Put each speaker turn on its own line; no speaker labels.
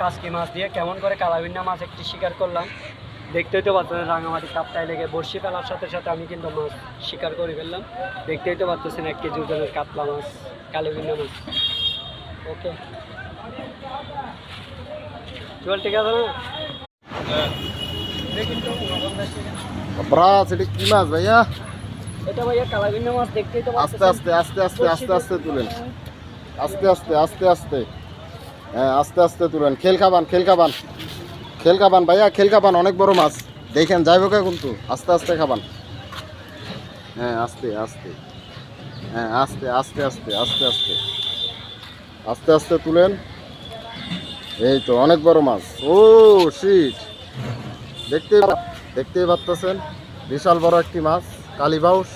কাসকি মাছ দিয়ে কেমন করে কালাবিন্না মাছ একটি শিকার করলাম। দেখতেই তো পাচ্ছেন রাঙামাটি কাপটায় লেগে বড়শি ফেলার সাথে সাথে আমি কিন্তু মাছ শিকার করে ফেললাম। দেখতেই তো পাচ্ছেন এক কেজি ওজনের কাতলা মাছ কালাবিন্না মাছ। ওকে। চল ঠিক আছে না?
কি মাছ ভাইয়া?
এটা ভাইয়া কালাবিন্না মাছ দেখতেই তো
আস্তে আস্তে আস্তে আস্তে আস্তে আস্তে তুলেন। আস্তে আস্তে আস্তে আস্তে। হ্যাঁ আস্তে আস্তে তুলেন। খেল খাবান খেল খাবান। খেল খাবান ভাইয়া, খেল খাবান, অনেক বড় মাছ। দেখেন, যাইব কে কিন্তু? আস্তে আস্তে খাবান। হ্যাঁ আস্তে আস্তে। হ্যাঁ আস্তে আস্তে আস্তে আস্তে আস্তে। আস্তে আস্তে তুলেন। এই তো, অনেক বড় মাছ। ও শীত দেখতে দেখতেই পারতেছেন? বিশাল বড় একটি মাছ কালীবাউস